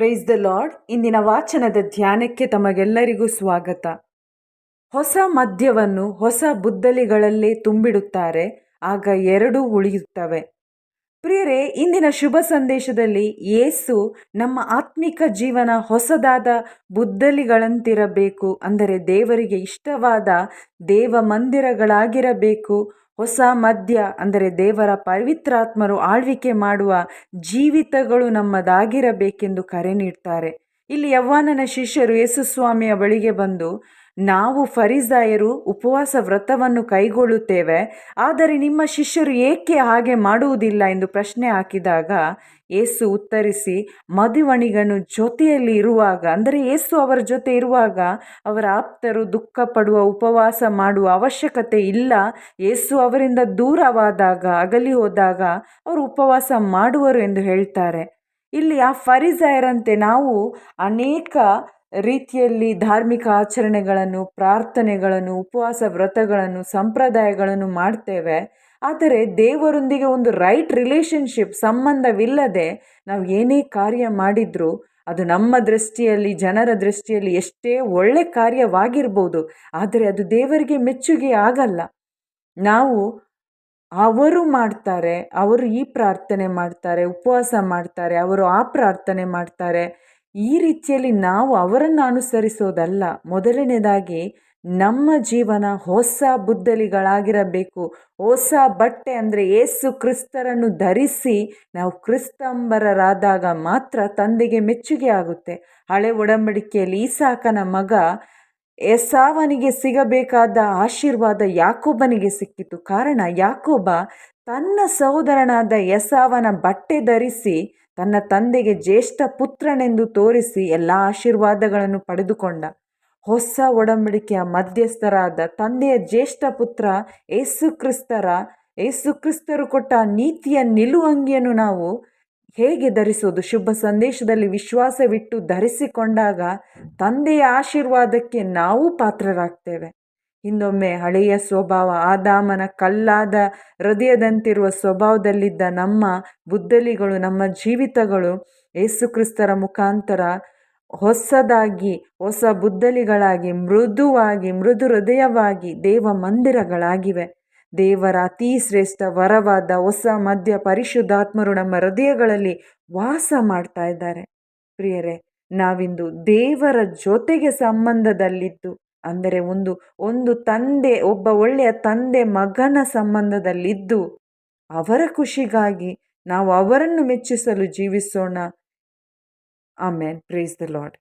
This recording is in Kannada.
ಪ್ರೈಸ್ ದ ಲಾರ್ಡ್ ಇಂದಿನ ವಾಚನದ ಧ್ಯಾನಕ್ಕೆ ತಮಗೆಲ್ಲರಿಗೂ ಸ್ವಾಗತ. ಹೊಸ ಮದ್ಯವನ್ನು ಹೊಸ ಬುದ್ದಲಿಗಳಲ್ಲೇ ತುಂಬಿಡುತ್ತಾರೆ. ಆಗ ಎರಡೂ ಉಳಿಯುತ್ತವೆ. ಪ್ರಿಯರೇ, ಇಂದಿನ ಶುಭ ಸಂದೇಶದಲ್ಲಿ ಯೇಸು ನಮ್ಮ ಆತ್ಮಿಕ ಜೀವನ ಹೊಸದಾದ ಬುದ್ದಲಿಗಳಂತಿರಬೇಕು ಅಂದರೆ ದೇವರಿಗೆ ಇಷ್ಟವಾದ ದೇವ ಮಂದಿರಗಳಾಗಿರಬೇಕು, ಹೊಸ ಮದ್ಯ, ಅಂದರೆ ದೇವರ ಪವಿತ್ರಾತ್ಮರು ಆಳ್ವಿಕೆ ಮಾಡುವ ಜೀವಿತಗಳು ನಮ್ಮದಾಗಿರಬೇಕೆಂದು ಕರೆ ನೀಡ್ತಾರೆ. ಇಲ್ಲಿ ಯವ್ವಾನನ ಶಿಷ್ಯರು ಯೇಸುಸ್ವಾಮಿಯ ಬಳಿಗೆ ಬಂದು ನಾವು ಫರಿಸಾಯರು ಉಪವಾಸ ವ್ರತವನ್ನು ಕೈಗೊಳ್ಳುತ್ತೇವೆ, ಆದರೆ ನಿಮ್ಮ ಶಿಷ್ಯರು ಏಕೆ ಹಾಗೆ ಮಾಡುವುದಿಲ್ಲ ಎಂದು ಪ್ರಶ್ನೆ ಹಾಕಿದಾಗ ಏಸು ಉತ್ತರಿಸಿ, ಮದುವಣಿಗನು ಜೊತೆಯಲ್ಲಿ ಇರುವಾಗ, ಅಂದರೆ ಏಸು ಅವರ ಜೊತೆ ಇರುವಾಗ ಅವರ ಆಪ್ತರು ದುಃಖ ಪಡುವ ಉಪವಾಸ ಮಾಡುವ ಅವಶ್ಯಕತೆ ಇಲ್ಲ. ಏಸು ಅವರಿಂದ ದೂರವಾದಾಗ, ಅಗಲಿ ಹೋದಾಗ ಅವರು ಉಪವಾಸ ಮಾಡುವರು ಎಂದು ಹೇಳ್ತಾರೆ. ಇಲ್ಲಿ ಆ ಫರಿಸಾಯರಂತೆ ನಾವು ಅನೇಕ ರೀತಿಯಲ್ಲಿ ಧಾರ್ಮಿಕ ಆಚರಣೆಗಳನ್ನು, ಪ್ರಾರ್ಥನೆಗಳನ್ನು, ಉಪವಾಸ ವ್ರತಗಳನ್ನು, ಸಂಪ್ರದಾಯಗಳನ್ನು ಮಾಡ್ತೇವೆ. ಆದರೆ ದೇವರೊಂದಿಗೆ ಒಂದು ರೈಟ್ ರಿಲೇಷನ್ಶಿಪ್ ಸಂಬಂಧವಿಲ್ಲದೆ ನಾವು ಏನೇ ಕಾರ್ಯ ಮಾಡಿದರೂ ಅದು ನಮ್ಮ ದೃಷ್ಟಿಯಲ್ಲಿ, ಜನರ ದೃಷ್ಟಿಯಲ್ಲಿ ಎಷ್ಟೇ ಒಳ್ಳೆ ಕಾರ್ಯವಾಗಿರ್ಬೋದು, ಆದರೆ ಅದು ದೇವರಿಗೆ ಮೆಚ್ಚುಗೆ ಆಗಲ್ಲ. ನಾವು ಅವರು ಮಾಡ್ತಾರೆ, ಅವರು ಈ ಪ್ರಾರ್ಥನೆ ಮಾಡ್ತಾರೆ, ಉಪವಾಸ ಮಾಡ್ತಾರೆ, ಅವರು ಆ ಪ್ರಾರ್ಥನೆ ಮಾಡ್ತಾರೆ. ಈ ರೀತಿಯಲ್ಲಿ ನಾವು ಅವರನ್ನು ಅನುಸರಿಸೋದಲ್ಲ. ಮೊದಲನೇದಾಗಿ ನಮ್ಮ ಜೀವನ ಹೊಸ ಬುದ್ದಲಿಗಳಾಗಿರಬೇಕು ಹೊಸ ಬಟ್ಟೆ ಅಂದರೆ ಏಸು ಕ್ರಿಸ್ತರನ್ನು ಧರಿಸಿ ನಾವು ಕ್ರಿಸ್ತಂಬರರಾದಾಗ ಮಾತ್ರ ತಂದೆಗೆ ಮೆಚ್ಚುಗೆ ಆಗುತ್ತೆ. ಹಳೆ ಒಡಂಬಡಿಕೆಯಲ್ಲಿ ಈಸಾಕನ ಮಗ ಎಸಾವನಿಗೆ ಸಿಗಬೇಕಾದ ಆಶೀರ್ವಾದ ಯಾಕೋಬನಿಗೆ ಸಿಕ್ಕಿತು. ಕಾರಣ ಯಾಕೋಬ ತನ್ನ ಸಹೋದರನಾದ ಎಸಾವನ ಬಟ್ಟೆ ಧರಿಸಿ ತನ್ನ ತಂದೆಗೆ ಜ್ಯೇಷ್ಠ ಪುತ್ರನೆಂದು ತೋರಿಸಿ ಎಲ್ಲ ಆಶೀರ್ವಾದಗಳನ್ನು ಪಡೆದುಕೊಂಡ. ಹೊಸ ಒಡಂಬಡಿಕೆಯ ಮಧ್ಯಸ್ಥರಾದ ತಂದೆಯ ಜ್ಯೇಷ್ಠ ಪುತ್ರ ಏಸು ಕ್ರಿಸ್ತರ ಏಸು ಕ್ರಿಸ್ತರು ಕೊಟ್ಟ ನೀತಿಯ ನಿಲುವಂಗಿಯನ್ನು ನಾವು ಹೇಗೆ ಧರಿಸೋದು ಶುಭ ಸಂದೇಶದಲ್ಲಿ ವಿಶ್ವಾಸವಿಟ್ಟು ಧರಿಸಿಕೊಂಡಾಗ ತಂದೆಯ ಆಶೀರ್ವಾದಕ್ಕೆ ನಾವು ಪಾತ್ರರಾಗ್ತೇವೆ. ಹಿಂದೊಮ್ಮೆ ಹಳೆಯ ಸ್ವಭಾವ, ಆದಾಮನ ಕಲ್ಲಾದ ಹೃದಯದಂತಿರುವ ಸ್ವಭಾವದಲ್ಲಿದ್ದ ನಮ್ಮ ಬುದ್ಧಲಿಗಳು, ನಮ್ಮ ಜೀವಿತಗಳು ಯೇಸುಕ್ರಿಸ್ತರ ಮುಖಾಂತರ ಹೊಸದಾಗಿ, ಹೊಸ ಬುದ್ದಲಿಗಳಾಗಿ ಮೃದುವಾಗಿ, ಮೃದು ಹೃದಯವಾಗಿ ದೇವ ಮಂದಿರಗಳಾಗಿವೆ. ದೇವರ ಅತಿ ಶ್ರೇಷ್ಠ ವರವಾದ, ಹೊಸ, ಮಧ್ಯ ಪರಿಶುದ್ಧಾತ್ಮರು ನಮ್ಮ ಹೃದಯಗಳಲ್ಲಿ ವಾಸ ಮಾಡ್ತಾ ಇದ್ದಾರೆ. ಪ್ರಿಯರೇ, ನಾವಿಂದು ದೇವರ ಜೊತೆಗೆ ಸಂಬಂಧದಲ್ಲಿದ್ದು ಅಂದರೆ ಒಂದು ಒಂದು ತಂದೆ, ಒಬ್ಬ ಒಳ್ಳೆಯ ತಂದೆ ಮಗನ ಸಂಬಂಧದಲ್ಲಿದ್ದು ಅವರ ಖುಷಿಗಾಗಿ ನಾವು ಅವರನ್ನು ಮೆಚ್ಚಿಸಲು ಜೀವಿಸೋಣ. ಆಮೇನ್. Praise the Lord